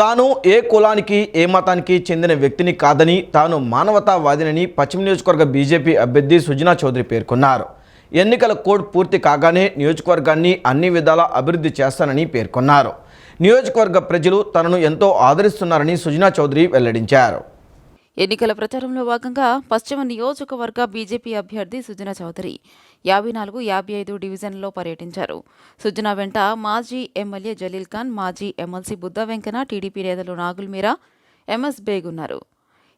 తాను ఏ కులానికి ఏ మతానికి చెందిన వ్యక్తిని కాదని తాను మానవతావాదినని పశ్చిమ నియోజకవర్గ బీజేపీ అభ్యర్థి సుజనా చౌదరి పేర్కొన్నారు. ఎన్నికల కోడ్ పూర్తి కాగానే నియోజకవర్గాన్ని అన్ని విధాలా అభివృద్ధి చేస్తానని పేర్కొన్నారు. నియోజకవర్గ ప్రజలు తనను ఎంతో ఆదరిస్తున్నారని సుజనా చౌదరి వెల్లడించారు. ఎన్నికల ప్రచారంలో భాగంగా పశ్చిమ నియోజకవర్గ బీజేపీ అభ్యర్థి సుజనా చౌదరి యాభై నాలుగు యాభై ఐదు డివిజన్లో పర్యటించారు. సుజనా వెంట మాజీ ఎమ్మెల్యే జలీల్ ఖాన్ మాజీ ఎమ్మెల్సీ బుద్ధ వెంకన టీడీపీ నేతలు నాగుల్ మీరా ఎంఎస్ బేగ్ ఉన్నారు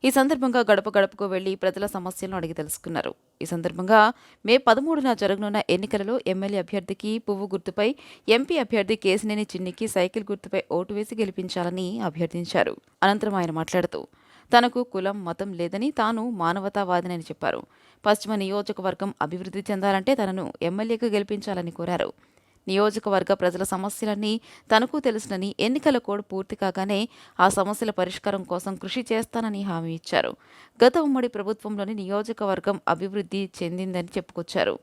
ఈ సందర్భంగా గడప గడపకు వెళ్ళి ప్రజల సమస్యలను అడిగి తెలుసుకున్నారు. ఈ సందర్భంగా మే పదమూడున జరగనున్న ఎన్నికలలో ఎమ్మెల్యే అభ్యర్థికి పువ్వు గుర్తుపై ఎంపీ అభ్యర్థి కేసినేని చిన్నికి సైకిల్ గుర్తుపై ఓటు వేసి గెలిపించాలని అభ్యర్థించారు. అనంతరం ఆయన మాట్లాడుతూ తనకు కులం మతం లేదని తాను మానవతావాదినని చెప్పారు. పశ్చిమ నియోజకవర్గం అభివృద్ధి చెందాలంటే తనను ఎమ్మెల్యేగా గెలిపించాలని కోరారు. నియోజకవర్గ ప్రజల సమస్యలన్నీ తనకు తెలుసునని ఎన్నికల కోడ్ పూర్తి కాగానే ఆ సమస్యల పరిష్కారం కోసం కృషి చేస్తానని హామీ ఇచ్చారు. గత ఉమ్మడి ప్రభుత్వంలోని నియోజకవర్గం అభివృద్ధి చెందిందని చెప్పుకొచ్చారు.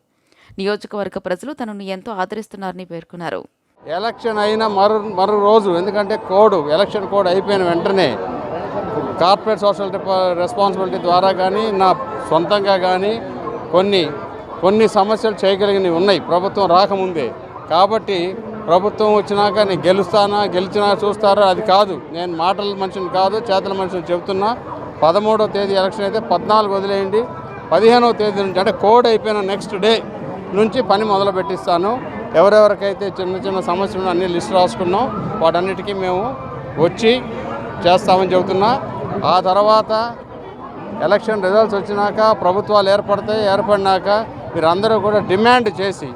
నియోజకవర్గ ప్రజలు తనను ఎంతో ఆదరిస్తున్నారని పేర్కొన్నారు. ఎలక్షన్ అయిన మరో మరో రోజు ఎందుకంటే కోడ్ ఎలక్షన్ కోడ్ అయిపోయిన వెంటనే కార్పొరేట్ సోషల్ రెస్పాన్సిబిలిటీ ద్వారా కానీ నా సొంతంగా కానీ కొన్ని కొన్ని సమస్యలు చేయగలిగినవి ఉన్నాయి. ప్రభుత్వం రాకముందే. కాబట్టి ప్రభుత్వం వచ్చినాక నేను గెలుస్తానా గెలిచినా చూస్తారా అది కాదు. నేను మాటల మనిషిని కాదు చేతల మనిషిని చెబుతున్నా. పదమూడవ తేదీ ఎలక్షన్ అయితే పద్నాలుగు వదిలేయండి. పదిహేనవ తేదీ నుంచి అంటే కోడ్ అయిపోయిన నెక్స్ట్ డే నుంచి పని మొదలు పెట్టిస్తాను. ఎవరెవరికైతే చిన్న చిన్న సమస్యలు అన్ని లిస్ట్ రాసుకున్నాం వాటన్నిటికీ మేము వచ్చి చేస్తామని చెబుతున్నా. ఆ తర్వాత ఎలక్షన్ రిజల్ట్స్ వచ్చినాక ప్రభుత్వాలు ఏర్పడతాయి ఏర్పడినాక మీరందరూ కూడా డిమాండ్ చేసి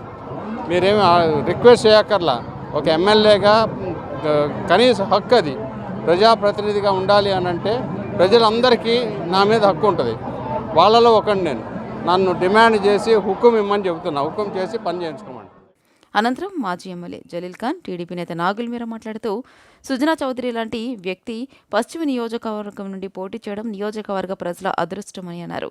మీరేమి రిక్వెస్ట్ చేయక్కర్లా. ఒక ఎమ్మెల్యేగా కనీస హక్కు అది. ప్రజాప్రతినిధిగా ఉండాలి అని అంటే ప్రజలందరికీ నా మీద హక్కు ఉంటుంది. వాళ్ళలో ఒకటి నేను. నన్ను డిమాండ్ చేసి హుకుం ఇమ్మని చెబుతున్నా. హుకుం చేసి పని చేయించుకోమని. అనంతరం మాజీ ఎమ్మెల్యే జలీల్ ఖాన్ టీడీపీ నేత నాగుల్ మీర మాట్లాడుతూ సుజనా చౌదరి లాంటి వ్యక్తి పశ్చిమ నియోజకవర్గం నుండి పోటీ చేయడం నియోజకవర్గ ప్రజల అదృష్టమని అన్నారు.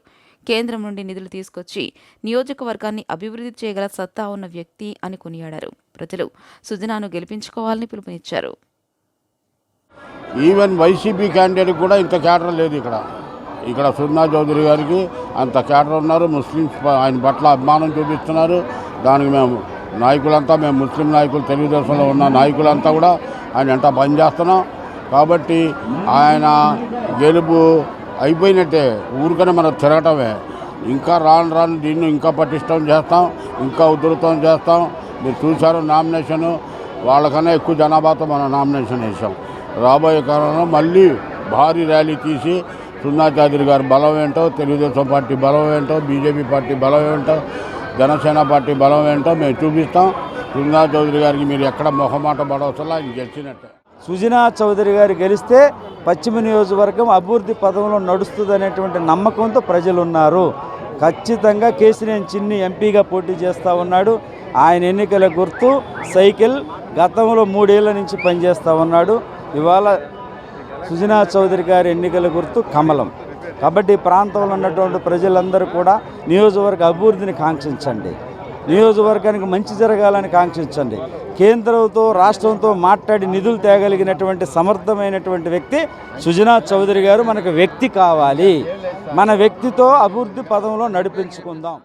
కేంద్రం నుండి నిధులు తీసుకొచ్చి నియోజకవర్గాన్ని అభివృద్ధి చేయగల సత్తా ఉన్న వ్యక్తి అని కొనియాడారు. ప్రజలు సుజనాను గెలిపించుకోవాలని పిలుపునిచ్చారు. ఈవెన్ వైసీపీ క్యాండిడేట్ కూడా ఇంత కేటర్ లేదు ఇక్కడ. ఇక్కడ సున్నా చౌదరి గారికి అంత కేటర్ ఉన్నారు. ముస్లిమ్స్ ఆయన పట్ల అభిమానం చూపిస్తున్నారు. దానికి మేము నాయకులంతా మేము ముస్లిం నాయకులు తెలుగుదేశంలో ఉన్న నాయకులంతా కూడా ఆయన ఎంత పనిచేస్తున్నాం కాబట్టి ఆయన గెలుపు అయిపోయినట్టే ఊరికనే మనం తిరగటమే. ఇంకా రాను రాను దీన్ని ఇంకా పటిష్టం చేస్తాం ఇంకా ఉధృతం చేస్తాం. మీరు చూశారు నామినేషను వాళ్ళకన్నా ఎక్కువ జనాభాతో మనం నామినేషన్ వేసాం రాబోయే కాలంలో మళ్ళీ భారీ ర్యాలీ తీసి సున్నా చౌదరి గారి బలం ఏంటో తెలుగుదేశం పార్టీ బలం ఏంటో బీజేపీ పార్టీ బలం ఏంటో జనసేన పార్టీ బలం ఏంటో మేము చూపిస్తాం. సుజనా చౌదరి గారికి మీరు ఎక్కడ మొహమాట పడవసలా గెలిచినట్టే. సుజనా చౌదరి గారు గెలిస్తే పశ్చిమ నియోజకవర్గం అభివృద్ధి పదంలో నడుస్తుంది అనేటువంటి నమ్మకంతో ప్రజలు ఉన్నారు ఖచ్చితంగా కేసినేని చిన్ని ఎంపీగా పోటీ చేస్తూ ఉన్నాడు. ఆయన ఎన్నికల గుర్తు సైకిల్ గతంలో మూడేళ్ళ నుంచి పనిచేస్తూ ఉన్నాడు. ఇవాళ సుజనా చౌదరి గారి ఎన్నికల గుర్తు కమలం. కాబట్టి ఈ ప్రాంతంలో ఉన్నటువంటి ప్రజలందరూ కూడా నియోజకవర్గ అభివృద్ధిని కాంక్షించండి. నియోజకవర్గానికి మంచి జరగాలని కాంక్షించండి. కేంద్రంతో రాష్ట్రంతో మాట్లాడి నిధులు తేగలిగినటువంటి సమర్థమైనటువంటి వ్యక్తి సుజనా చౌదరి గారు మనకు వ్యక్తి కావాలి. మన వ్యక్తితో అభివృద్ధి పదంలో నడిపించుకుందాం.